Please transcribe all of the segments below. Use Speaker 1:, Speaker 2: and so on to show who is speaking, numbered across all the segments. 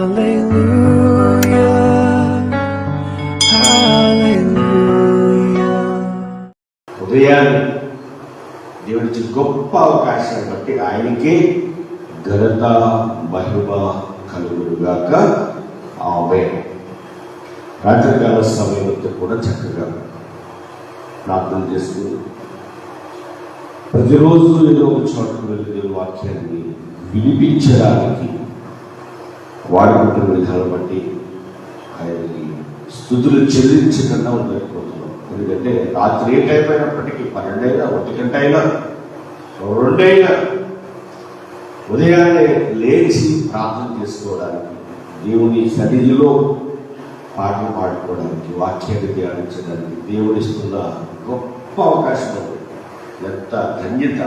Speaker 1: Hallelujah.
Speaker 2: ఉదయాన్ని గొప్ప అవకాశాన్ని బట్టి ఆయనకే ఘనత మహిమ కలుగురుగాక ఆమె రాత్రికాల సమయంలో కూడా చక్కగా ప్రార్థన చేసుకుని ప్రతిరోజు ఏదో ఒక చోటకు వెళ్ళి వాక్యాన్ని వినిపించడానికి వాడుకుంటున్న విధానం బట్టి ఆయనకి స్థుతులు చెల్లించకుండా ఉండలేకపోతున్నాం ఎందుకంటే రాత్రి ఏ టైం అయినప్పటికీ పన్నెండైనా ఒంటి గంట అయినా రెండైనా ఉదయాన్నే లేచి ప్రార్థన చేసుకోవడానికి దేవుని సన్నిధిలో పాటలు పాడుకోవడానికి వాక్యాన్ని ధ్యానించడానికి దేవుడిస్తున్న గొప్ప అవకాశం ఎంత ధన్యత.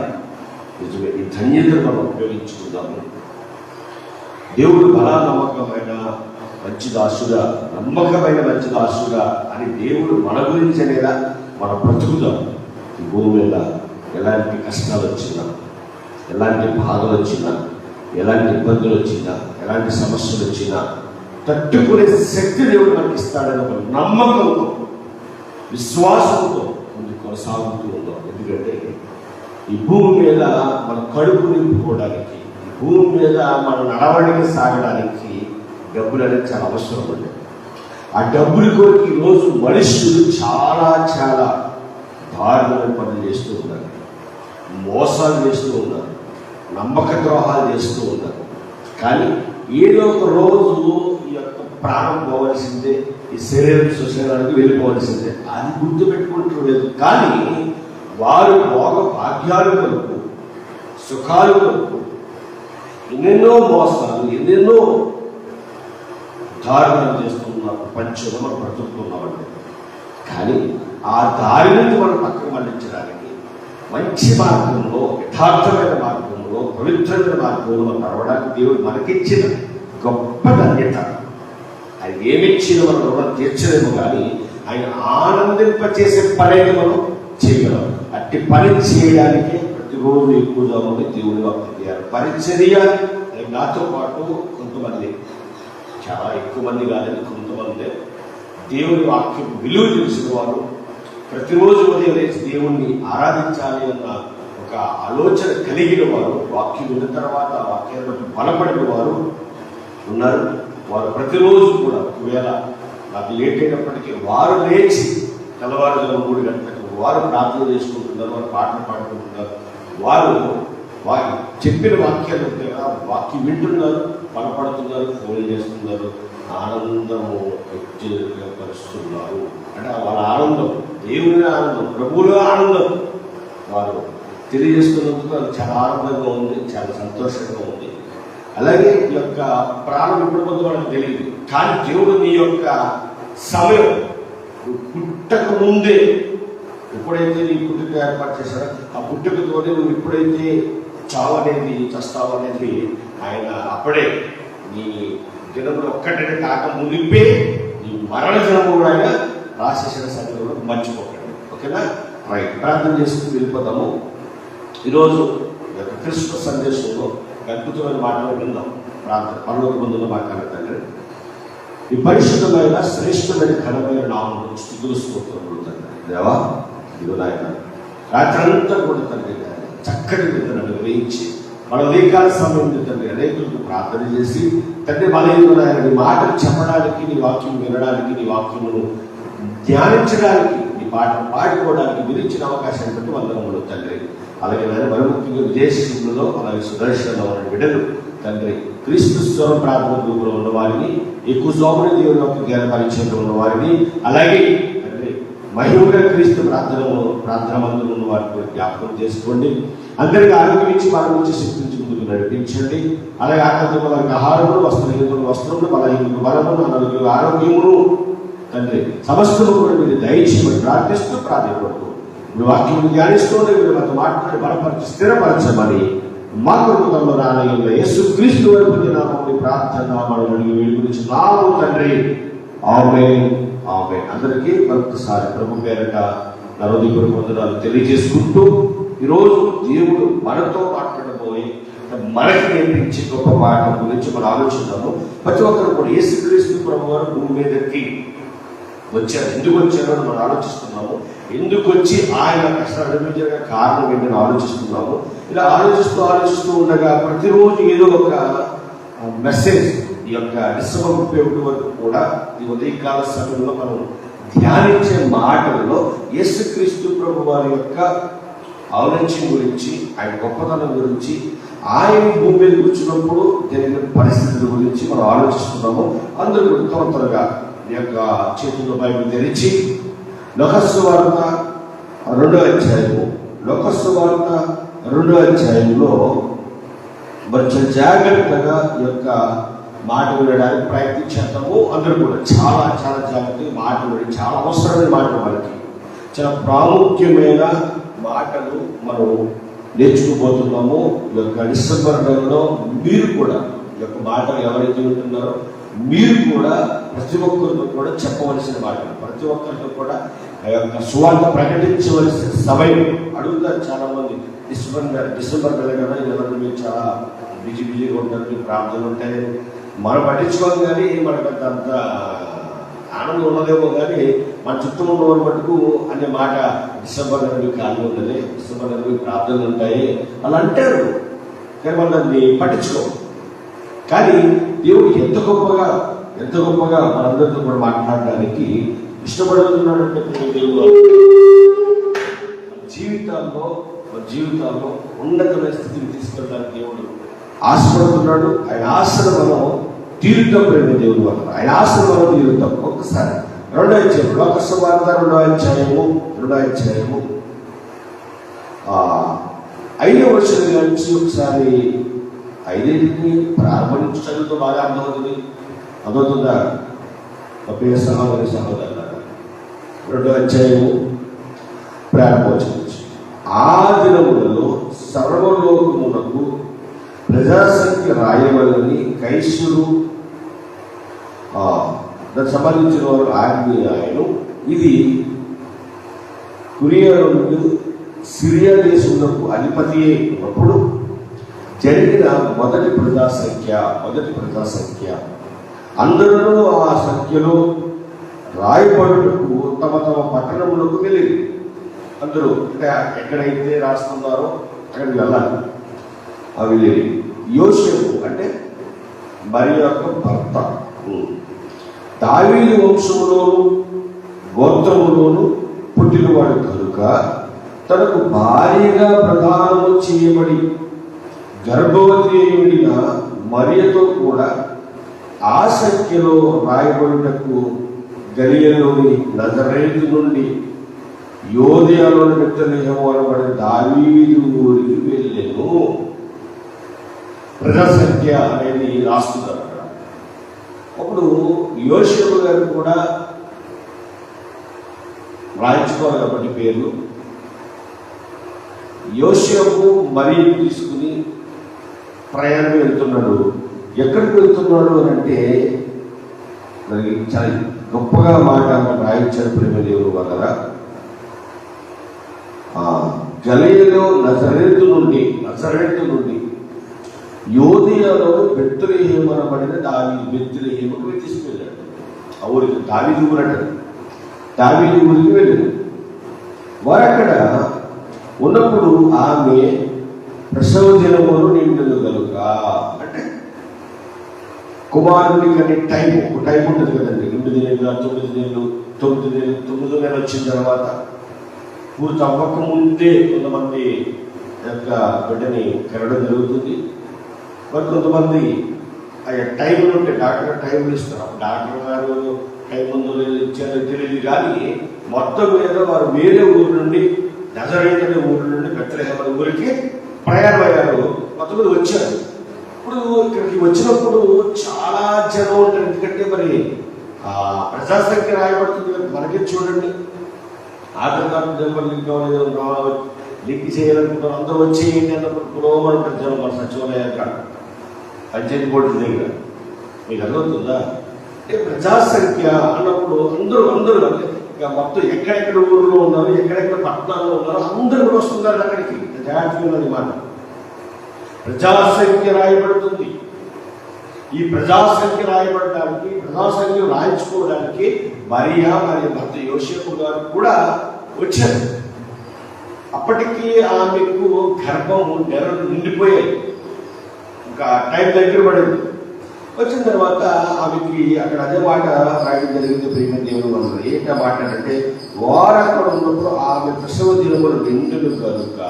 Speaker 2: నిజమే ఈ ధన్యతను మనం ఉపయోగించుకుందాము. దేవుడు బలా నమ్మకమైన మంచి దాసుగా నమ్మకమైన మంచి దాసుగా అని దేవుడు మన గురించి లేదా మన బ్రతుకుదాం. ఈ భూమి మీద ఎలాంటి కష్టాలు వచ్చినా ఎలాంటి బాధలు వచ్చినా ఎలాంటి ఇబ్బందులు వచ్చినా ఎలాంటి సమస్యలు వచ్చినా తట్టుకునే శక్తి దేవుడు మనకి ఇస్తాడని ఒక నమ్మకంతో విశ్వాసంతో ముందు కొనసాగుతూ ఉందాం. ఎందుకంటే ఈ భూమి మీద మన కడుపు నింపుకోవడానికి భూమి మీద మన నడవడికి సాగడానికి డబ్బులు అనేది చాలా అవసరం ఉంది ఆ డబ్బులు కొరకు ఈరోజు మనుషులు చాలా చాలా దారుణమైన పనులు చేస్తూ ఉన్నారు. మోసాలు చేస్తూ ఉన్నారు. నమ్మక ద్రోహాలు చేస్తూ ఉన్నారు. కానీ ఏదో ఒక రోజు ఈ యొక్క ప్రాణం పోవలసిందే ఈ శరీరం సుశరీరానికి వెళ్ళిపోవలసిందే. అది గుర్తుపెట్టుకుంటూ లేదు. కానీ వారు భోగ భాగ్యాలు కొరకు సుఖాలు కొరకు ఎన్నెన్నో మోసాలు ఎన్నెన్నో దారుణం చేస్తున్న ప్రపంచంలో మనం బ్రతుకుతున్నామండి కానీ ఆ దారి నుంచి మనం పక్కకు మళ్ళించడానికి మంచి మార్గంలో యథార్థమైన మార్గంలో పవిత్రమైన మార్గంలో నడవడానికి దేవుడు మనకిచ్చిన గొప్ప ధన్యత. ఆయన ఏమిచ్చిన మనం రుణం తీర్చలేము కానీ ఆయన ఆనందింపచేసే పనిని మనం చేయగలం. అట్టి పని చేయడానికి రోజు ఎక్కువగా ఉండి దేవుని వాక్యం పరిచర్య నాతో పాటు కొంతమంది చాలా ఎక్కువ మంది కాదని కొంతమంది దేవుని వాక్యం విలువ తెలిసిన వారు ప్రతిరోజు ఉదయం లేచి దేవుణ్ణి ఆరాధించాలి అన్న ఒక ఆలోచన కలిగిన వారు వాక్యం విన్న తర్వాత ఆ వాక్యాన్ని బలపడిన వారు ఉన్నారు. వారు ప్రతిరోజు కూడా ఒకవేళ నాకు లేట్ అయినప్పటికీ వారు లేచి తెల్లవారుజాము మూడు గంటలకు వారు ప్రార్థన చేసుకుంటున్నారు వారు పాటలు పాడుకుంటున్నారు. వారు వారి చెప్పిన వాక్యాలు కదా, వాక్యం వింటున్నారు బలపడుతున్నారు ఫోన్ చేస్తున్నారు. ఆనందము వ్యక్తపరుస్తున్నారు అంటే వాళ్ళ ఆనందం దేవుని ఆనందం ప్రభువుల ఆనందం. వారు తెలియజేస్తున్నందుకు నాకు చాలా ఆనందంగా ఉంది చాలా సంతోషంగా ఉంది. అలాగే ఈ యొక్క ప్రాణం ఇప్పుడు కొంత మనకు తెలియదు కానీ దేవుడు నీ యొక్క సమయం పుట్టక ముందే ఎప్పుడైతే నీ పుట్టుక ఏర్పాటు చేశారో ఆ పుట్టుకతోనే నువ్వు ఎప్పుడైతే చావనేది చస్తావనేది చస్తావు అనేది ఆయన అప్పుడే నీ దినములు ఒక్కటే కాక మునిపే నీ మరణ దినము కూడా ఆయన రాసేసిన సంగతి మర్చిపోకండి. ఓకేనా? రైట్. ప్రార్థన చేసుకుని వెళ్ళిపోతాము. ఈరోజు క్రిస్మ సందేశంలో అద్భుతమైన మాటలు విందాం. ప్రార్థన పనులకు ముందులో మాట్లాడతాను ఈ పరిశుద్ధమైన శ్రేష్టమైన ఘనమైన నామం స్థితులు స్తోత్రములు తండ్రి దేవా ఇదిగో నాయన రాత్రంతా కూడా తండ్రి చక్కటి నిద్రను వేయించి మన ఉదయకాల సమయం తండ్రి అనేకులకు ప్రార్థన చేసి తండ్రి మన నీ మాటలు చెప్పడానికి నీ వాక్యం వినడానికి నీ వాక్యమును ధ్యానించడానికి నీ పాటను పాడుకోవడానికి విధించిన అవకాశాన్ని బట్టి వందనములు తండ్రి. అలాగే నాయన మరి ముఖ్యంగా విదేశీయులలో అలాగే సుదర్శనంలో ఉన్న బిడ్డలు తండ్రి క్రీస్తు స్వరం ప్రార్థన గ్రూపులో ఉన్న వారిని ఎక్కువ సోమని దేవుని యొక్క జ్ఞాన పరిచయంలో ఉన్న వారిని అలాగే తండ్రి క్రీస్తు ప్రార్థనలో ప్రార్థనవంతులు ఉన్న వాటిని జ్ఞాపకం చేసుకోండి. అందరికీ ఆరోగ్యం ఇచ్చి వారి నుంచి శక్తించి ముందుకు నడిపించండి. అలాగే ఆకలి వాళ్ళకి ఆహారములు వస్త్రహీనులు వస్త్రములు బలహీనులు బలములు అనారోగ్యులు ఆరోగ్యములు. తండ్రి సమస్తము కూడా మీరు దయచేయమని ప్రార్థిస్తూ ప్రాధాన్యపడుతూ మీ వాక్యం ధ్యానిస్తూనే మీరు మాతో మాట్లాడి బలపరిచి స్థిరపరచమని మా కుటుంబంలో రానయ్య యేసు క్రీస్తు వైపు నామని ప్రార్థన మనం అడిగి వీడి గురించి నాము తండ్రి. ఆమె ఆమె అందరికీ మరొకసారి ప్రభు పేరట నరోదీపురం వందనాలు తెలియజేసుకుంటూ ఈరోజు దేవుడు మనతో మాట్లాడబోయి మనకి నేర్పించి గొప్ప మాట గురించి మనం ఆలోచిద్దాము. ప్రతి ఒక్కరు కూడా యేసుక్రీస్తు ప్రభు వారు భూమి మీదకి వచ్చారు. ఎందుకు వచ్చారో మనం ఆలోచిస్తున్నాము. ఎందుకు వచ్చి ఆయన కష్టాలు కారణం ఏంటని ఆలోచిస్తున్నాము. ఇలా ఆలోచిస్తూ ఆలోచిస్తూ ఉండగా ప్రతిరోజు ఏదో ఒక మెసేజ్ ఈ యొక్క డిసెంబర్ ముప్పై ఒకటి వరకు కూడా ఈ ఉదయకాల సమయంలో మనం ధ్యానించే మాటల్లో యేసుక్రీస్తు ప్రభు వారి యొక్క ఆలోచన గురించి ఆయన గొప్పతనం గురించి ఆయన భూమి మీద కూర్చున్నప్పుడు జరిగిన పరిస్థితుల గురించి మనం ఆలోచిస్తున్నాము. అందరూ త్వర త్వరగా ఈ యొక్క చేతుల్లో బైబిల్ తెరిచి లోకస్సు వార్త రెండో అధ్యాయము లోకస్సు వార్త రెండో అధ్యాయంలో కొంచెం జాగ్రత్తగా ఈ యొక్క మాట వినడానికి ప్రయత్నించేద్దాము అందరూ కూడా చాలా చాలా జాగ్రత్తగా మాట విని చాలా అవసరమైన మాటలు మనకి చాలా ప్రాముఖ్యమైన మాటలు మనం నేర్చుకోబోతున్నాము. ఈ యొక్క డిసెంబర్ నెలలో మీరు కూడా ఈ యొక్క మాటలు ఎవరైతే ఉంటున్నారో మీరు కూడా ప్రతి ఒక్కరితో కూడా చెప్పవలసిన మాటలు ప్రతి ఒక్కరితో కూడా ఆ యొక్క సువార్త ప్రకటించవలసిన సమయం అడుగుతారు చాలా మంది డిసెంబర్ డిసెంబర్ నెల కదా ఈ మీరు చాలా బిజీ బిజీగా ఉంటారు ప్రార్థనలు ఉంటాయి మనం పట్టించుకోవాలి కానీ మనకు అంత అంత ఆనందం ఉన్నదేమో కానీ మన చుట్టూ ఉన్నవారి మటుకు అనే మాట డిసెంబర్ నెలవి మీకు ఉండదు డిసెంబర్ నెలవి ప్రార్థనలు ఉంటాయి అలా అంటారు. కానీ మనం దాన్ని పట్టించుకోం కానీ దేవుడు ఎంత గొప్పగా ఎంత గొప్పగా మనందరితో కూడా మాట్లాడడానికి ఇష్టపడుతున్నాడంటే దేవుడు జీవితాల్లో జీవితాల్లో ఉన్నతమైన స్థితిని తీసుకెళ్ళడానికి దేవుడు ఆశపడుతున్నాడు. ఆయన ఆశను మనం తీరుతాం ప్రేమ దేవుడు వల్ల ఆయన ఆశీర్వాదం తీరుతాం. ఒక్కసారి. రెండో అధ్యాయం లోక సువార్త రెండో అధ్యాయము రెండో అధ్యాయము. ఐదో వర్షం నుంచి ఒకసారి ఐదేంటిని ప్రారంభించడంతో బాగా అర్థమవుతుంది. అర్థమవుతుందా? మా సహోదరి సహోదరు రెండో అధ్యాయము ప్రారంభోచన ఆ దినములలో సర్వలోకమునకు ప్రజాసంఖ్య రాయవలని కైసురు దానికి సంబంధించిన వారు ఆజ్ఞ ఆయన. ఇది కురియా నుండి సిరియా దేశములకు అధిపతి అయినప్పుడు జరిగిన మొదటి ప్రజా సంఖ్య మొదటి ప్రజా సంఖ్య. అందరూ ఆ సంఖ్యలో రాయబడుటకు తమ తమ పట్టణములకు వెళ్ళింది. అందరూ అంటే ఎక్కడైతే రాస్తున్నారో అక్కడికి వెళ్ళాలి. అవి వెళ్ళేది యోసేపు అంటే మరి యొక్క భర్త. దావీదు వంశములోను గోత్రములోను పుట్టినవాడు కనుక తనకు భారీగా ప్రదానము చేయబడి గర్భవతి అయిన మరియతో కూడా ఆసక్తిలో రాయబడినకు గలియలోని నజరేతు నుండి యోధయాలోని పెట్టలేము అనబడిన దావీదు ఊరికి వెళ్ళాను. ప్రజాసంఖ్య అనేది రాస్తున్నారు. అప్పుడు యోషేపు గారు కూడా రాయించుకోవాలి కాబట్టి పేర్లు. యోషేపు మరీ తీసుకుని ప్రయాణం వెళ్తున్నాడు. ఎక్కడికి వెళ్తున్నాడు అని అంటే మనకి చాలా గొప్పగా మాట రాయించారు ప్రేమదేవుడు వల్ల గలయలో నజరేతు నుండి నజరేతు నుండి యోధియాలో బెత్తులేహేమనబడిన దావి బెత్తులేహేమకు తీసుకువెళ్ళాడు ఆ ఊరికి దావిది ఊరట దావిది ఊరికి వెళ్ళాడు వారు అక్కడ ఉన్నప్పుడు ఆమె ప్రసవ దినములు నిండును కనుక అంటే కుమారుడి కానీ టైం ఒక టైం ఉంటుంది కదండి. ఎనిమిది నెలలు తొమ్మిది నెలలు తొమ్మిది నెలలు తొమ్మిది నెలలు వచ్చిన తర్వాత పూర్తి అవ్వకముందే కొంతమంది యొక్క బిడ్డని కరడం జరుగుతుంది. మరి కొంతమంది ఆ టైం ఉంటే డాక్టర్ టైం ఇస్తారు. డాక్టర్ గారు టైం ముందు లేదు ఇచ్చారో తెలియదు కానీ మొత్తం మీద వారు వేరే ఊరు నుండి నజరైతనే ఊరు నుండి బెత్తలేహమని ఊరికి ప్రయాణమయ్యారు. మొత్తం మీద వచ్చారు. ఇప్పుడు ఇక్కడికి వచ్చినప్పుడు చాలా జనం ఉంటారు. ఎందుకంటే మరి ప్రజాసంఖ్య రాయబడుతుంది మనకి చూడండి. ఆధార్ కార్డు నెంబర్ లింక్ అవ్వలేదు లింక్ చేయాలనుకుంటారు అందరూ వచ్చేయండి అన్నప్పుడు పురోగమని జనం మన సచివాలయాక పంచాయతీ బోర్డు దగ్గర మీకు అర్థమవుతుందా? అంటే ప్రజాసంఖ్య అన్నప్పుడు అందరూ అందరూ ఇక మొత్తం ఎక్కడెక్కడ ఊర్లో ఉన్నారు ఎక్కడెక్కడ పట్టణాల్లో ఉన్నారు అందరూ కూడా వస్తున్నారు అక్కడికి. జాగ్రత్తగా ఉన్నది మాట. ప్రజాసంఖ్య రాయబడుతుంది. ఈ ప్రజాసంఖ్య రాయబడడానికి ప్రజాసంఖ్య రాయించుకోవడానికి మరియా మరియు భర్త యోషపు గారు కూడా వచ్చారు. అప్పటికి ఆమెకు గర్భం నెరలు నిండిపోయాయి. టైం దగ్గర పడింది. వచ్చిన తర్వాత ఆమెకి అక్కడ అదే మాట రాయడం జరిగింది ప్రేమ దేవుడు వల్ల ఏంటి ఆ మాట అంటే వారు అక్కడ ఉన్నప్పుడు ఆమె ప్రసవ దినములు నిండులు కనుక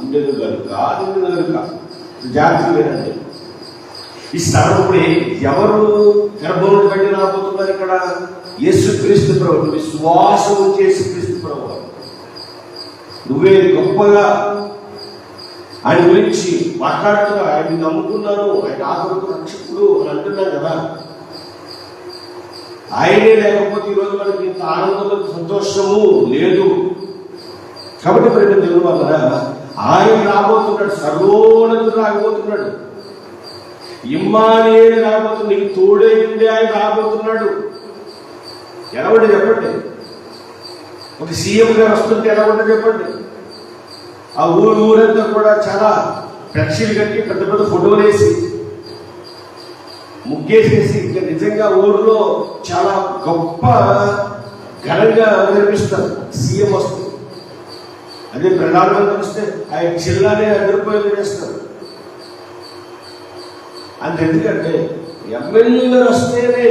Speaker 2: నిండులు కనుక నిండులు కనుక. జాగ్రత్త ఈ స్థలం ఇప్పుడు ఎవరు గర్భంలో బట్టి రాబోతున్నారు ఇక్కడ? యేసుక్రీస్తు ప్రభు విశ్వాసం చేసి క్రీస్తు ప్రభు నువ్వే గొప్పగా ఆయన గురించి మాట్లాడుతున్నా ఆయన నమ్ముకున్నాను ఆయన ఆఖరికి రక్షకుడు అని అంటున్నాం కదా. ఆయనే లేకపోతే ఈరోజు మనకి ఇంత ఆనందం సంతోషము లేదు. కాబట్టి మరి దేవుడు వల్ల ఆయన రాబోతున్నాడు సర్వోన్నతుడు రాబోతున్నాడు. ఇమ్మానే రాబోతున్నాడు నీకు తోడే ఉండే ఆయన రాబోతున్నాడు. ఎలా చెప్పండి? ఒక సీఎం గారు వస్తుంటే ఎలా చెప్పండి? ఆ ఊరు ఊరంతా కూడా చాలా ఫ్లెక్సీలు కట్టి పెద్ద పెద్ద ఫోటోలు వేసి ముగ్గేసేసి ఇంకా నిజంగా ఊరిలో చాలా గొప్ప ఘనంగా నిర్మిస్తారు. సీఎం వస్తుంది అదే ప్రధానమంత్రి వస్తే ఆయన జిల్లానే అదిరిపోయేది చేస్తారు. అంత ఎందుకంటే ఎమ్మెల్యే గారు వస్తేనే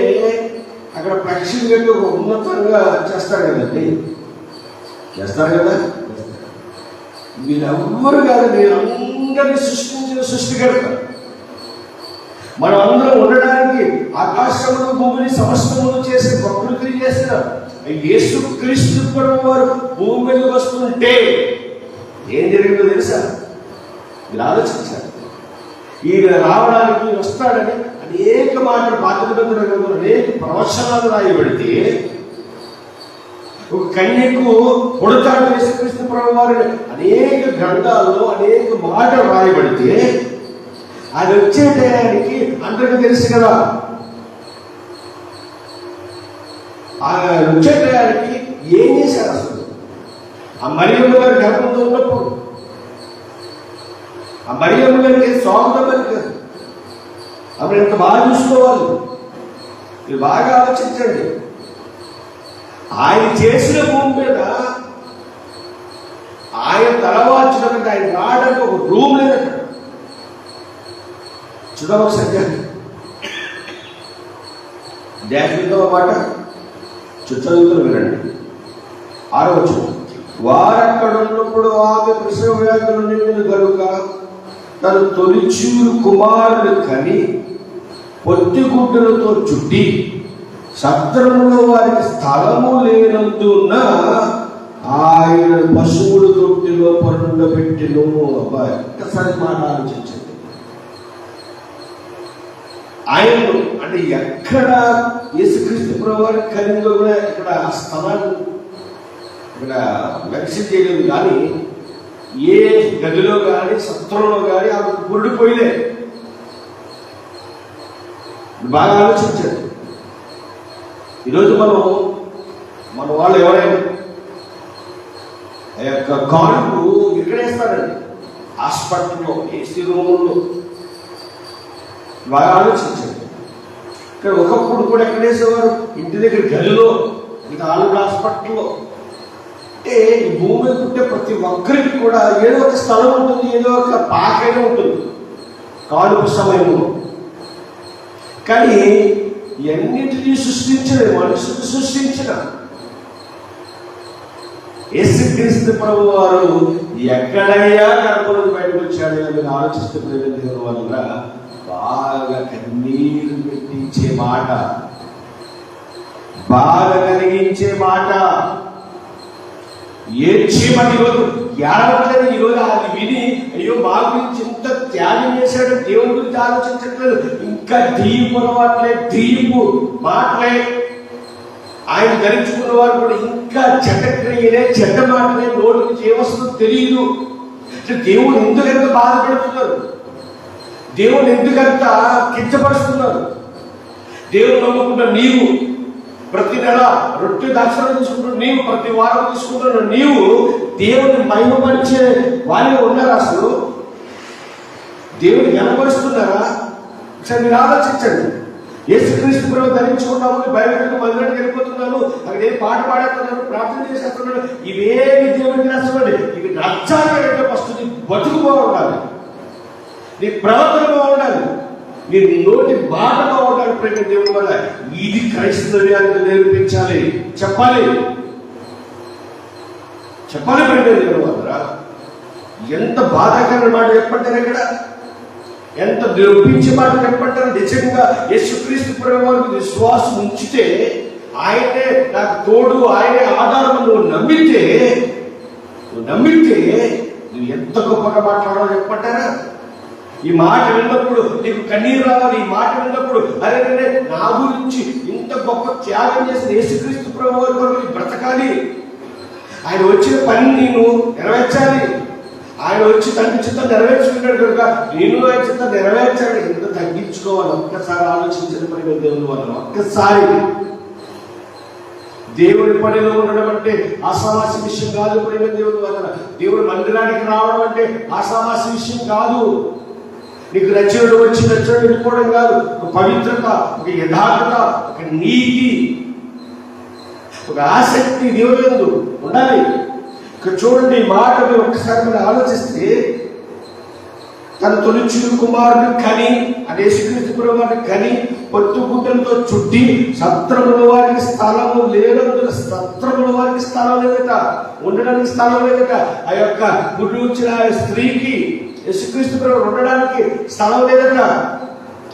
Speaker 2: అక్కడ పక్షులు కట్టి ఒక ఉన్నతంగా చేస్తారు కదండి. చేస్తారు కదా? వీళ్ళెవ్వరు కాదు మీరందరినీ సృష్టించిన సృష్టికర్త. మనం అందరం ఉండడానికి ఆకాశములు భూమిని సమస్తములు చేసే ప్రకృతిని చేసిన యేసు క్రీస్తు వారు భూమి మీద వస్తుంటే ఏం జరిగిందో తెలుసా? మీరు ఆలోచించారు. ఈయన రావడానికి వస్తాడని అనేక మాటలు పాత అనేక ప్రవచనాలు రాయబడితే ఒక కన్యకు పుడతాడు యేసుక్రీస్తు ప్రభు వారు అనేక గ్రంథాల్లో అనేక మాటలు రాయబడితే ఆయన వచ్చే టయానికి అందరికీ తెలుసు కదా. ఆయన వచ్చే టయానికి ఏం చేశారు అసలు? ఆ మరియమ్మ గారి గర్భంతో ఉన్నప్పుడు ఆ మరియమ్మ గారికి స్వాగతం పలికారు అప్పుడు ఎంత బాగా చూసుకోవాలి? మీరు బాగా ఆలోచించండి. ఆయన చేసిన భూమి మీద ఆయన తలవాల్చినటువంటి ఆయన రావడానికి ఒక రూమ్ లేదట చూద్దాం సత్యాన్ని జాగ్రత్తగా మాట చుట్టూ వినండి. ఆరవచ్చు వారక్కడ ఉన్నప్పుడు ఆమె ప్రసవ వ్యాధులు నిండిన కనుక తన తొలిచూరు కుమారుడు కని పొత్తిగుడ్డలతో చుట్టి సత్రంలో వారికి స్థలము లేనందున ఆయన పశువుల తొట్టిలో పరుండబెట్టెను అబ్బాయి ఒక్కసారి మాట ఆలోచించండి. ఆయన అంటే ఎక్కడ యేసుక్రీస్తు ప్రభు కలిగిలో కూడా ఇక్కడ ఆ స్థలాన్ని ఇక్కడ మెన్షన్ చేయలేదు కానీ ఏ గదిలో కానీ సత్రంలో కానీ ఆమె పురుడిపోయిలే బాగా ఆలోచించండి. ఈరోజు మనం మన వాళ్ళు ఎవరైనా ఆ యొక్క కానుకు ఎక్కడేస్తారండి హాస్పిటల్లో ఏసీ రూముల్లో. బాగా ఆలోచించండి ఇక్కడ ఒకప్పుడు కూడా ఎక్కడేసేవారు ఇంటి దగ్గర గదిలో ఇంకా ఆలుగు హాస్పిటల్లో అంటే ఈ భూమి పుట్టే ప్రతి ఒక్కరికి కూడా ఏదో ఒక స్థలం ఉంటుంది ఏదో ఒక పాకైనా ఉంటుంది. కానుపు సమయంలో. కానీ ఎన్నిటినీ సృష్టించిన మనుషులు సృష్టించిన యేసుక్రీస్తు ప్రభు వారు ఎక్కడయ్యా గర్భంలో బయటకు వచ్చాడు అని ఆలోచిస్తూ ఆలోచిస్తే వల్ల బాగా కన్నీరు పెట్టించే మాట. బాగా కలిగించే మాట. ఏడ్చి మరి ఈరోజు ఏడవట్లేదు ఈరోజు అది విని అయ్యో మా గురించి ఇంత త్యాగం చేశాడు. దేవుడి గురించి ఆలోచించట్లేదు. ఇంకా దీపు అలవాట్లే దీపు మాటలే. ఆయన ధరించుకున్న వారు కూడా ఇంకా చెడ్డ క్రియలే చెడ్డ మాటలే నోటి నుంచి ఏమొస్తుందో తెలియదు. అంటే దేవుడు ఎందుకంత బాధపడుతున్నారు? దేవుడు ఎందుకంత కించపరుస్తున్నారు? దేవుడు నమ్ముకున్న నీవు ప్రతి నెల రొట్టె దర్శనం తీసుకుంటున్న నీవు ప్రతి వారం తీసుకుంటున్న నీవు దేవుని మహిమపరిచే వాళ్ళు ఉన్నారా అసలు? దేవుని కనపరుస్తున్నారా ఒకసారి మీరు ఆలోచించండి. యేసుక్రీస్తు ప్రభు ధరించుకుంటాము బయటకు మందిరానికి వెళ్ళిపోతున్నాను అక్కడ ఏం పాట పాడేస్తున్నాను ప్రార్థన చేసేస్తున్నాను ఇవేమి దేవుడికి నచ్చమండి ఇవి నచ్చాలంటే ఫస్ట్ నీ బతుకు బాగుండాలి. నీ ప్రవర్తన బాగుండాలి. నీ నోటి మాట బాగుండాలి ప్రేమ దేవుడి వల్ల. ఇది క్రైస్తవ్యానికి నేర్పించాలి. చెప్పాలి. చెప్పాలి ప్రేమ దేవుడి వల్ల. ఎంత బాధాకరమైన మాట చెప్పంటారు ఇక్కడ? ఎంత నిరూపించే మాట చెప్పంటారు? నిజంగా యేసుక్రీస్తు ప్రభువారికి విశ్వాసం ఉంచితే ఆయనే నాకు తోడు ఆయనే ఆధారం నువ్వు నమ్మితే నువ్వు నమ్మితే నువ్వు ఎంత గొప్పగా మాట్లాడాలో చెప్పంటారా? ఈ మాట విన్నప్పుడు నీకు కన్నీరు రావాలి ఈ మాట విన్నప్పుడు అరే నా గురించి ఇంత గొప్ప త్యాగం చేసిన యేసుక్రీస్తు ప్రభు వారి కొరకు బ్రతకాలి. ఆయన వచ్చిన పని నేను నెరవేర్చాలి. ఆయన వచ్చి తండ్రి చిత్తం నెరవేర్చుకున్నాడు కనుక నేను ఆయన చిత్తం నెరవేర్చాలి ఎంత తగ్గించుకోవాలి? ఒక్కసారి ఆలోచించిన పని దేవుని వల్ల ఒక్కసారి. దేవుడి పనిలో ఉండడం అంటే ఆసామాసి విషయం కాదు ప్రేమ దేవుని వల్ల దేవుడి మందిరానికి రావడం అంటే ఆసామాసి విషయం కాదు. నీకు నచ్చినట్టు వచ్చి నచ్చినట్టు వెళ్ళిపోవడం కాదు. ఒక పవిత్రత ఒక యథార్థత ఒక నీతి ఒక ఆసక్తి దేవుడు ఉండాలి. ఇక్కడ చూడండి మాట మీరు ఒకసారి మీరు ఆలోచిస్తే తన తొలిచుడు కుమారుడు కని అదే శ్రీకృష్ణ వారిని కని పొత్తు గుడ్డలతో చుట్టి సత్రముల వారికి స్థలము లేనందున సత్రముల వారికి స్థలం లేదట ఉండడానికి స్థలం లేదట ఆ యొక్క గుడ్డు వచ్చిన స్త్రీకి యేసుక్రీస్తు ప్రభు ఉండడానికి స్థలం లేదట.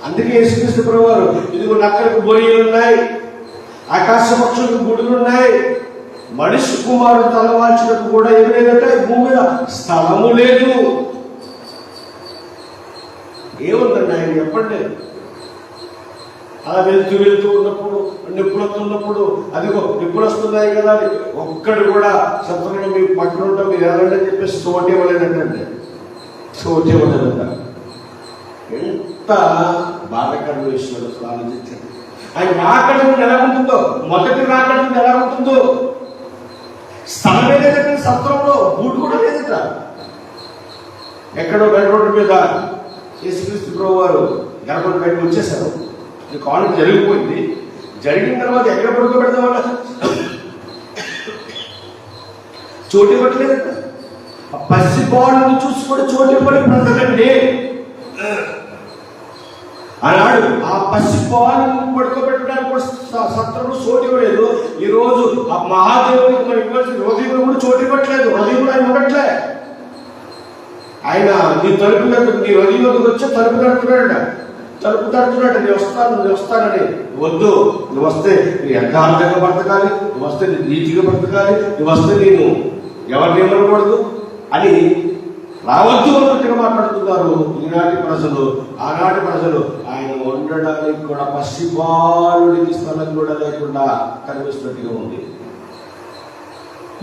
Speaker 2: అందుకే యేసుక్రీస్తు ప్రభు వారు ఇదిగో నక్కలకు బొరియలు ఉన్నాయి ఆకాశ పక్షులకు గుడులు ఉన్నాయి మనిషి కుమారుడు తలవాల్చినకు కూడా ఏమి లేదట. ఈ భూమి మీద స్థలము లేదు. ఏముందండి ఆయన చెప్పండి. అలా వెళ్తూ వెళ్తూ ఉన్నప్పుడు నిప్పులు వస్తున్నప్పుడు అదిగో నిప్పులు వస్తున్నాయి కదా ఒక్కడు కూడా శత్రువులు మీ పక్కన మీరు ఎలా చెప్పేసి చోటు ఇవ్వలేదంటే చోటు ఎంత బాధకరమైన విషయం అసలు ఆలోచించండి ఆయన రాకడం ఎలా ఉంటుందో మొదటి రాకడం ఎలా ఉంటుందో. స్థలమే లేదంటే సత్రంలో గూడు కూడా లేదట. ఎక్కడో బెడ్ రోడ్డు మీద యేసుక్రీస్తు ప్రభు వారు గడపడి బయటకు వచ్చేసారు ఈ కాలం జరిగిపోయింది. జరిగిన తర్వాత ఎక్కడ పడుకోబెడతాం వాళ్ళ చోటు ఇవ్వట్లేదట. ఆ పసి బాడును చూసి కూడా చోటు ఇవ్వని బ్రతకండి. అన్నాడు. ఆ పసి బాలును పడుకోబెట్టడానికి కూడా స- సత్రంలో చోటు ఇవ్వలేదు. ఈ రోజు ఆ మహాదేవుడికి మనం ఇవ్వాల్సిన హృదయంలో కూడా చోటు ఇవ్వట్లేదు. హృదయంలో ఆయన ఉండట్లే. ఆయన నీ తలుపు నీ హృదయంలోకి వచ్చి తలుపు తడుతున్నాడు తలుపు తడుతున్నాడు నేను వస్తాను నేను వస్తానని. వద్దు. నువ్వు వస్తే నీ యథార్థంగా బ్రతకాలి. నువ్వు వస్తే నీ నీతిగా బ్రతకాలి. నువ్వు వస్తే నేను ఎవరిని ఏమనకూడదు? అని రావచ్చు అన్నట్టుగా మాట్లాడుతున్నారు. ఈనాటి ప్రజలు ఆనాటి ప్రజలు ఆయన ఉండడానికి కూడా పసిబాలుడికి స్థలం కూడా లేకుండా కనిపిస్తున్నట్టుగా ఉంది.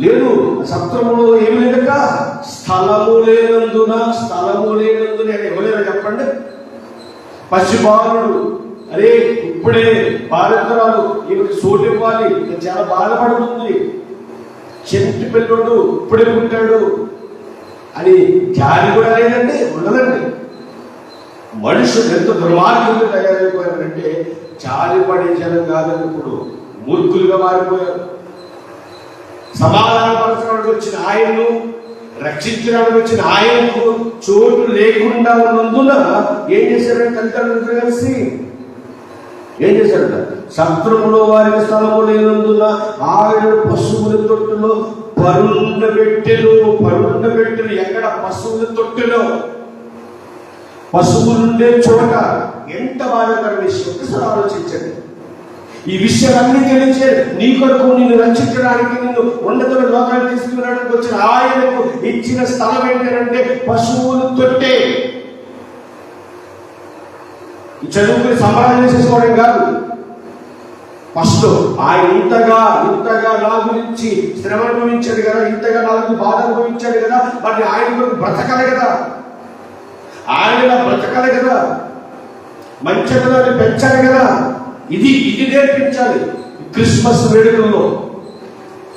Speaker 2: లేదు సత్రములో ఏమి లేదట స్థలము లేనందున స్థలము లేనందున ఎవరైనా చెప్పండి? పసిబాలుడు అరే ఇప్పుడే బాధితురాలు ఈమెకి సోటు ఇవ్వాలి. చాలా బాధపడుతుంది. చెంటి పిల్లడు ఇప్పుడే పుట్టాడు. అని జాలి కూడా లేదండి ఉండదండి. మనుషులు ఎంత దుర్మార్గులు తయారైపోయారంటే చాలి పడే జనం కాదని ఇప్పుడు మూర్ఖులుగా మారిపోయారు. సమాధానపరచడానికి వచ్చిన ఆయన్ను రక్షించడానికి వచ్చిన ఆయనకు చోటు లేకుండా ఉన్నందున ఏం చేశారంటే తల్లిదండ్రులతో కలిసి ఏం చేశారంట? సత్రములో వారికి స్థలము లేనందున ఆయన పశువుల తొట్టులో పరుండ పెట్టెలు పరుండ పెట్టెలు ఎక్కడ పశువుల తొట్టెలో పశువులుండే చోట ఎంత బాధాకర విషయం? ఒకసారి ఆలోచించండి. ఈ విషయాలన్నీ తెలిసే నీ కొరకు నిన్ను రక్షించడానికి నిన్ను ఉన్నతమైన లోకాలు తీసుకురావడానికి వచ్చిన ఆయనకు ఇచ్చిన స్థలం ఏంటంటే పశువులు తొట్టే. చదువుకుని సంబరాలు చేసేసుకోవడం కాదు. ఫస్ట్ ఆయన ఇంతగా ఇంతగా నా గురించి శ్రమ అనుభవించాడు కదా ఇంతగా నాకు బాధ అనుభవించాడు కదా మరి ఆయన కొరకు బ్రతకాలి కదా. ఆయన బ్రతకాలి కదా. మంచితనాన్ని పెంచాలి కదా. ఇది ఇది నేర్పించాలి. క్రిస్మస్ వేడుకల్లో.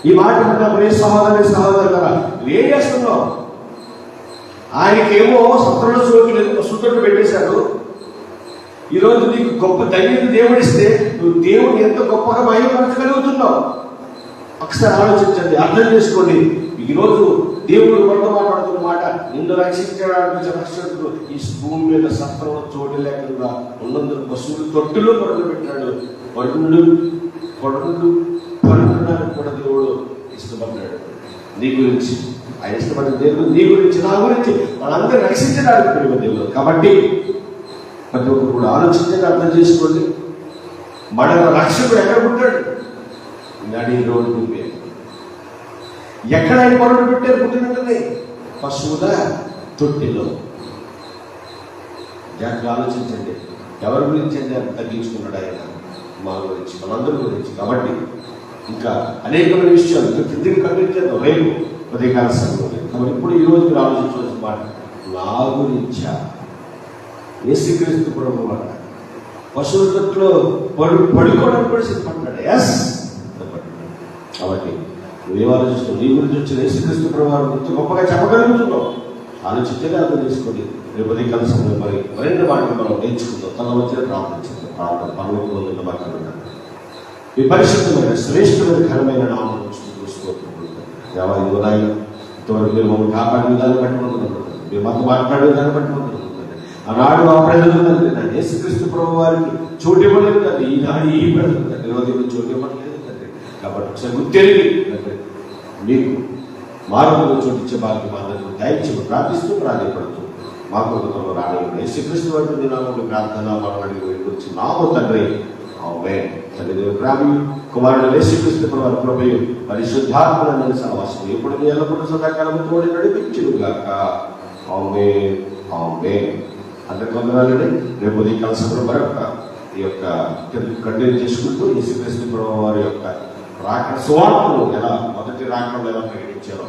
Speaker 2: ఈ మాట విన్నప్పుడు ఏ సమాధానం సహోదరు కదా. ఏం చేస్తున్నావు? ఆయనకేమో సత్రుడు సోకి లేదు పశువుతో పెట్టేశాడు. ఈరోజు నీకు గొప్ప ధైర్యం దేవుడిస్తే నువ్వు దేవుడిని ఎంత గొప్పగా మహిమపరచగలుగుతున్నావు? ఒకసారి ఆలోచించండి అర్థం చేసుకోండి. ఈరోజు దేవుడు మనతో మాట్లాడుతున్న మాట నిన్ను రక్షించడానికి రక్షకుడు ఈ భూమి మీద సత్రంలో చోటు లేకుండా ఉన్నందుకు పశువులు తొట్టులో పడులు పెట్టాడు పడులు పడులు పడుకోవడానికి కూడా దేవుడు ఇష్టపడ్డాడు. నీ గురించి ఆయన ఇష్టపడిన దేవుడు నీ గురించి నా గురించి మనందరూ రక్షించడానికి దేవుడు. కాబట్టి ప్రతి ఒక్కరు కూడా ఆలోచించండి అర్థం చేసుకోండి. మన రక్షకుడు ఎక్కడ పుట్టాడు? నడి రోడ్డు మీద ఎక్కడ ఆయన మొదలు పెట్టారు? పుట్టినట్టునే పశువుల తొట్టిలో. జాగ్రత్త ఆలోచించండి. ఎవరి గురించి అండి అంత తగ్గించుకున్నాడు ఆయన? మా గురించి మనందరి గురించి. కాబట్టి ఇంకా అనేకమైన విషయాలు ఇంకా కిందికి ఖండించారు రేపు ఉదయకాల సమయంలో. కాబట్టి ఇప్పుడు ఈ రోజు మీరు ఆలోచించవలసిన మాట నా గురించా? యేసుక్రీస్తు ప్రభు వాడు పశువుల తొట్టులో పడు పడుకోవడానికి కూడా సిద్ధపడ్డాడు. ఎస్ కాబట్టి నువ్వేం ఆలోచిస్తావు నీ గురించి వచ్చిన యేసుక్రీస్తు ప్రభు వారి గురించి గొప్పగా చెప్పగలుగుతున్నావు. ఆలోచించే అర్థం చేసుకోండి. రేపు ఉదయం కాల మరి మరిన్ని వాటిని మనం నేర్చుకుందాం. తన వచ్చిన ప్రార్థించుకుందాం ప్రార్థన పనులు మాట్లాడుతున్నాం మీ పరిశుద్ధమైన శ్రేష్టమైన ఘనమైన నామం దేవా ఇది ఇంతవరకు మీరు మమ్మల్ని కాపాడిన విధానం బట్టి పొందుతున్నాం మీరు మాతో మాట్లాడే విధానం బట్టి పొందుతున్నాం ఆ ప్రజలు తండ్రి యేసుక్రీస్తు ప్రభు వారికి చోటు ఇవ్వలేదు తండ్రి ఈనాడు ఈ ప్రజలు తండ్రి ఉదయం చోటు ఇవ్వట్లేదు తండ్రి కాబట్టి ఒకసారి తెలివి మీకు మార్గంలో చోటిచ్చే వారికి మాత్రం దయచేసి ప్రార్థిస్తూ ప్రాధాన్యపడుతూ మా కుటుంబంలో రాని యేసుక్రీస్తు వారి దినాలను ప్రార్థన మనం అడిగి వెళ్ళి నామో తండ్రి. ఆమె తండ్రి దేవుని ప్రేమ కుమారుడు యేసుక్రీస్తు వారి కృపయు పరిశుద్ధాత్మల సహవాసం ఎప్పుడు ఎల్లప్పుడు సదాకాలం తోడి నడిపించును ఆమె ఆమె అందరికి వందనాలండి రేపు ఉదయం కలిసి మరొక ఈ యొక్క కంటిన్యూ చేసుకుంటూ యేసుక్రీస్తు ప్రభు వారి యొక్క రాక సువార్తను ఎలా మొదటి రాకడం ఎలా ప్రకటించారో